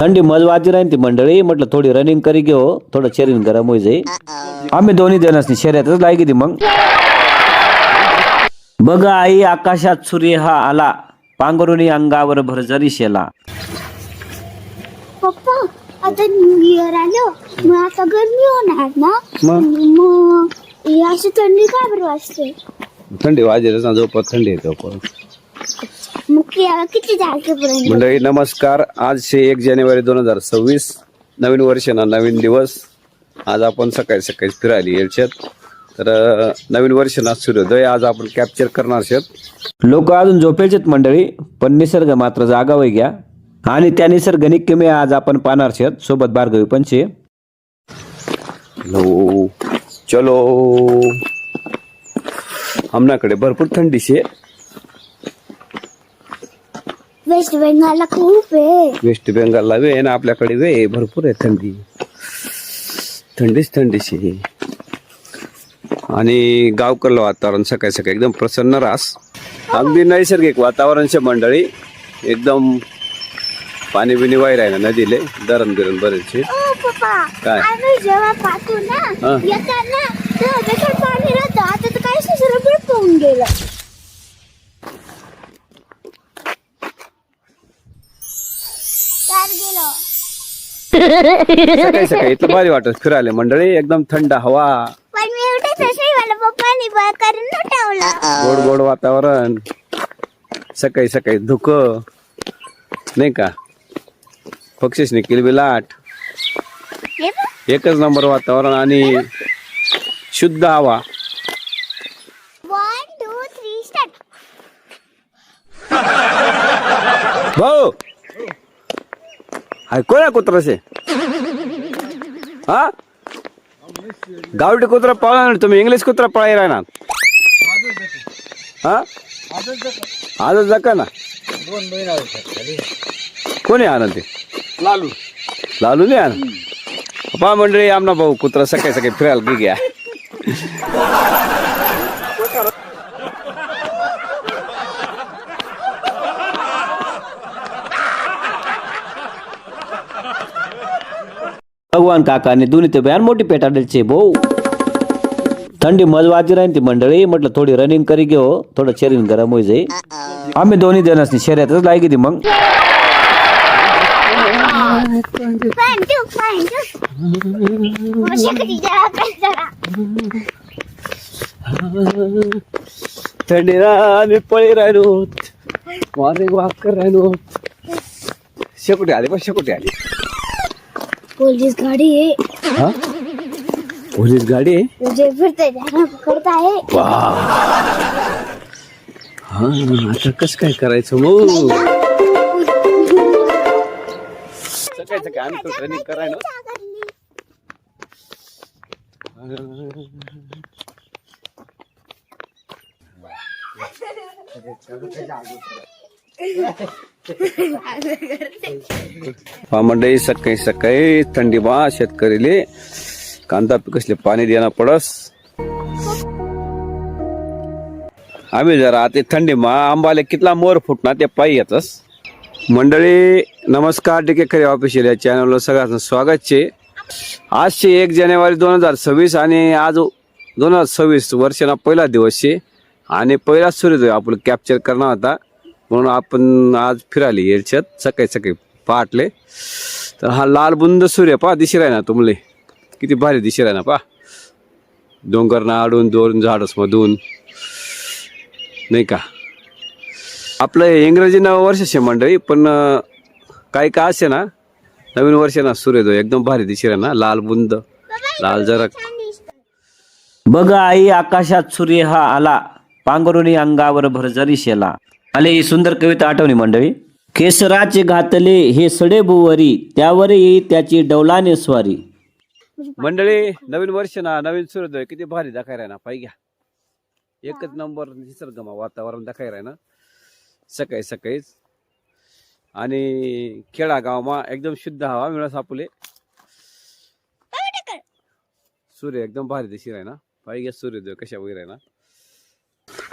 थंडी मजवाची राहीन ती मंडळी. म्हटलं थोडी रनिंग करी घेऊ. थोडं शरीर गरम होई जाई आम्ही दोन्ही जण शर्यतच लायकी ती मग. बघा आई आकाशात सूर्य हा आला. पांघरुणी अंगावर भरजरी शेला. पप्पा आता न्यू इयर आलं. मग आता गरमी होणार ना? मग? हे अशी थंडी काय बरं वाजते? थंडी वाजेल ना झोपत थंडी येतो मंडळी नमस्कार. आज शे एक जानेवारी दोन हजार सव्वीस. नवीन वर्ष ना नवीन दिवस. आज आपण सकाळी सकाळी फिरायला यायच्यात तर नवीन वर्ष ना सूर्योदय. आज आपण कॅप्चर करणार आहोत. लोक अजून झोपेचेत मंडळी पण निसर्ग मात्र जागा वय घ्या. आणि त्या निसर्ग किमे आज आपण पाहणार आहोत. सोबत बारगवी पंचे लो चलो. आमनाकडे भरपूर थंडी शे. वेस्ट बेंगालला खूप आहे. वेस्ट बेंगालला वे आहे ना आपल्याकडे वे आहे, भरपूर आहे थंडी. थंडीच थंडी शे आणि गावकडलं वातावरण सकाळी सकाळी एकदम प्रसन्न रास. अगदी नैसर्गिक वातावरण शे मंडळी एकदम पाणी बिनी वाईर आहे ना नदीले धरण बिरण बरेचसे. ओ पप्पा काय? आम्ही जेव्हा पाहतो ना हा. येताना तेव्हा त्याच्यात पाणी राहतं आता तर काहीच नाही सगळं बिळ पोहून गेलं. सकाळी सकाळी इथलं भारी वाटत फिरायला. मंडळी एकदम थंड हवा. पण मी एवढे तसंही मला पप्पानी बळ करून न ठेवलं. गोड गोड वातावरण. सकाळी सकाळी धुक. नाही का? पक्षीसनी किलबिलाट हे बघ, एकच नंबर वातावरण आणि शुद्ध हवा. Two, three, start. भाऊ! ऐकू ना कुत्राचे हा? गावठी कुत्रा पळा ना तुम्ही इंग्लिश कुत्रा पळाय राहणार. हा? आजच जा का ना. कोणी आणा ते? लालू. लालू नाही आणा पा मंडळी आमना भाऊ कुत्रा सकाळी सकाळी फिरायला की घ्या भगवान काकाने दोन्ही ते बयान मोठी पेटाडेलचे भाऊ थंडी मज वाजी राहीन ती मंडळी म्हटलं थोडी रनिंग करी घेऊ थोडं शरीर गरम होई जाई। आम्ही दोन्ही जण शर्यतच लायकी ती मग। थंडी two, आम्ही पळी राहिलो मॉर्निंग वॉक राहिलो शेकोटी आली पण शेकोटी आली। पोलीस गाडी आहे. हा? पोलीस गाडी आहे? तुझे फिरते त्यांना पकडत आहे हा आता कसं काय करायचं मग? सकाळी सकाळी आम्ही तो ट्रेनिंग करायला हा मंडळी सकाळी सकाळी थंडी बा शेतकरीले. कांदा पिकसले पाणी देणं पडस. आम्ही जरा ते थंडी मा आंबाले कितला मोर फुटणार ते पायी येतस. मंडळी नमस्कार डिके खरे ऑफिशियल या चॅनलला सगळ्यांचं स्वागत छे. आजचे एक जानेवारी दोन हजार सव्वीस आणि आज दोन हजार सव्वीस वर्षाला पहिला दिवस आहे आणि पहिला सूर्योदय आपण कॅप्चर करणार होता. म्हणून आपण आज फिरायला याच्यात सकाळी सकाळी पहाटले तर हा लाल बुंद सूर्य पहा दिशी राही ना तुमले किती भारी दिशी राही ना पहा. डोंगरना आडून दोन झाडस मधून. नाही का? आपलं इंग्रजी नवं वर्ष शे मंडळी पण काही का असे ना नवीन वर्ष ना सूर्योदय एकदम भारी दिशी राही ना लाल बुंद. लाल जरा बघा आई आकाशात सूर्य हा आला. पांघरुणी अंगावर भरजरी शेला. आले ही सुंदर कविता आठवणी मंडळी केसराचे घातले हे सडे बुवरी त्यावर येई त्याची डौलाने स्वारी मंडळी नवीन वर्ष ना नवीन सूर्योदय किती भारी दाखाय राही ना पाहि घ्या एकच नंबर निसर्गमा वातावरण दाखाय राही ना सकाळी सकाळीच आणि खेडा गावमा एकदम शुद्ध हवा मिळस आपुले सूर्य एकदम भारी दिशी राही ना पाहि घ्या सूर्योदय कशा वगैरे ना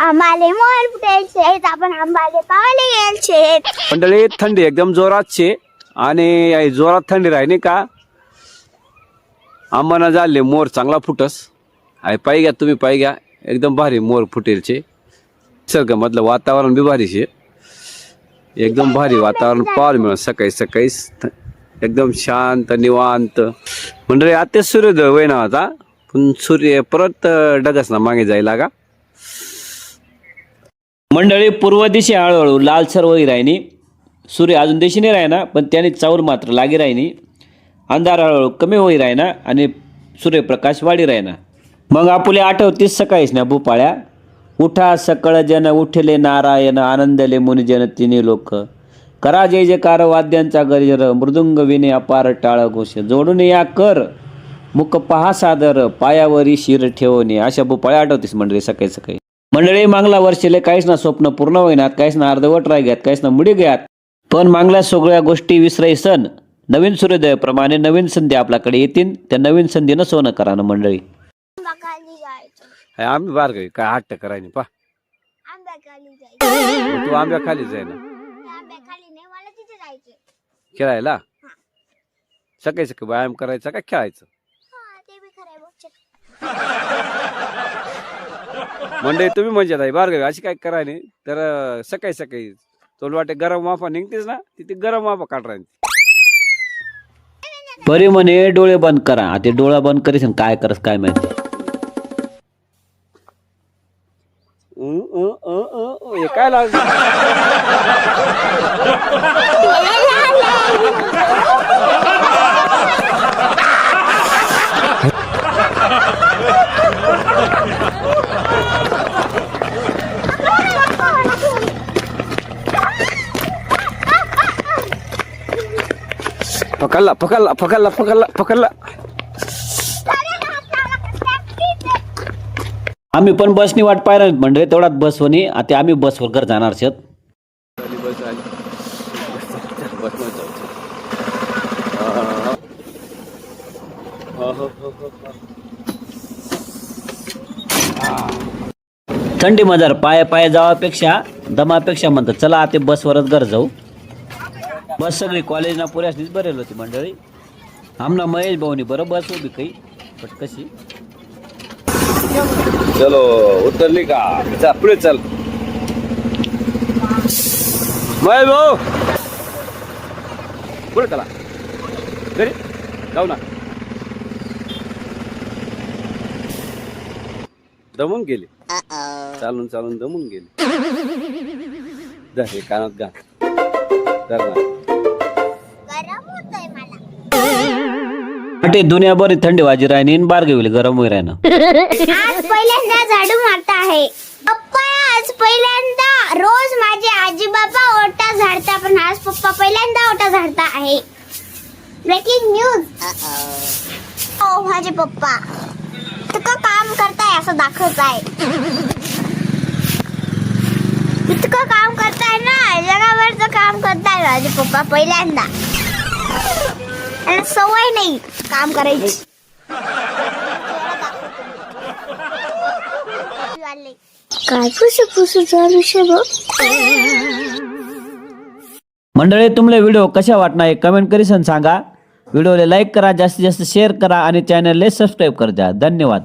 आंबाले मोर फुटायचे आपण आंबाले पावाले गेलचे मंडळी थंडी एकदम जोरात छे आणि या जोरात थंडी राहिली का? आंबाना झाले मोर चांगला फुटस. आहे पाय घ्या तुम्ही पाय घ्या. एकदम भारी मोर फुटेलचे निसर्गामधलं वातावरण बी भारी शे. एकदम भारी वातावरण पाहायला मिळत सकाळी सकाळी. एकदम शांत निवांत. मंडळी आता सूर्योदय वय ना आता. पण सूर्य परत डगस ना मागे जायला का मंडळी पूर्व दिशे हळूहळू लालसर होई राहिनी सूर्य अजून दिशेने राहिना पण त्याने चावल मात्र लागी राहिनी अंधार हळूहळू कमी होई राहिना आणि सूर्यप्रकाश वाढी राहिना. मग आपुले आठवतीस सकाळीच ना भूपाळ्या? उठा सकळ जन उठले नारायण आनंदले मुनिजन तिन्ही लोक. करा जय जयकार वाद्यांचा गजर मृदुंग विने अपार टाळ घोष. जोडून या कर मुख पहा सादर पायावरी शिर ठेवणे. अशा भूपाळ्या आठवतीस मंडळी सकाळी सकाळी. मंडळी मागला वर्षेले काहीच ना स्वप्न पूर्ण होईनात काहीच ना अर्धवट राहिल्यात काहीच ना मुडी गयात. पण मागल्या सगळ्या गोष्टी विसराई सण. नवीन सूर्योदयाप्रमाणे नवीन संधी आपल्याकडे येतील त्या नवीन संधीनं सोनं करा ना मंडळी. हे आम्ही बार गई काय हट्ट करायनी पा तू आंब्या खाली जाय ना. आंब्याखाली नाही मला तिथे जायचं खेळायला? सकाळी सकाळी व्यायाम करायचा का खेळायचं? हा म्हणजे तुम्ही म्हणजे आता बार अशी काय कराय नाही. तर सकाळी सकाळी तुला वाटे गरम वाफा निघतेच ना तिथे गरम वाफा काढ राहील. परी म्हणे डोळे बंद करा. आता डोळा बंद करीस आणि काय करस काय माहिती. हे काय लागलं पकडला पकडला पकडला पकडला पकडला. आम्ही पण बसनी वाट पाहिलं म्हणजे तेवढ्यात बस होणे. आता आम्ही बसवर घर जाणार आहोत थंडी मजार पाय पाय जावापेक्षा दमापेक्षा म्हणतात चला आता बसवरच घर जाऊ. बस सगळी कॉलेजना पुऱ्यासनीच बरेल होती मंडळी. आमना महेश भाऊनी बरं बस उभी काही पण कशी? चलो उतरली का? चल पुढे चल. महेश भाऊ! पुढे चला. घरी? जाऊ ना. दमून गेले. चालून चालून दमून गेले. जा हे कानात गा धर अटे दुनियाभर थंडी वाजी राहिनी आणि बार गेली गरम होई राहिना. आज पहिल्यांदा झाडू मारत आहे. पप्पा आज पहिल्यांदा रोज माझे आजी बाबा ओटा झाडता पण आज पप्पा पहिल्यांदा ओटा झाडता आहे. ब्रेकिंग न्यूज ओ माझे पप्पा. इतकं काम करताय असं दाखवत आहे इतकं काम करताय ना जगावरचं काम करताय माझे पप्पा पहिल्यांदा. सवय नाही. काम करायची. काय पुसू विषय बघ. मंडळी तुम्हाला व्हिडिओ कशा वाटणार आहे कमेंट करीसन सांगा. व्हिडिओला लाईक करा जास्तीत जास्त शेअर करा आणि चॅनलला सबस्क्राईब करा धन्यवाद.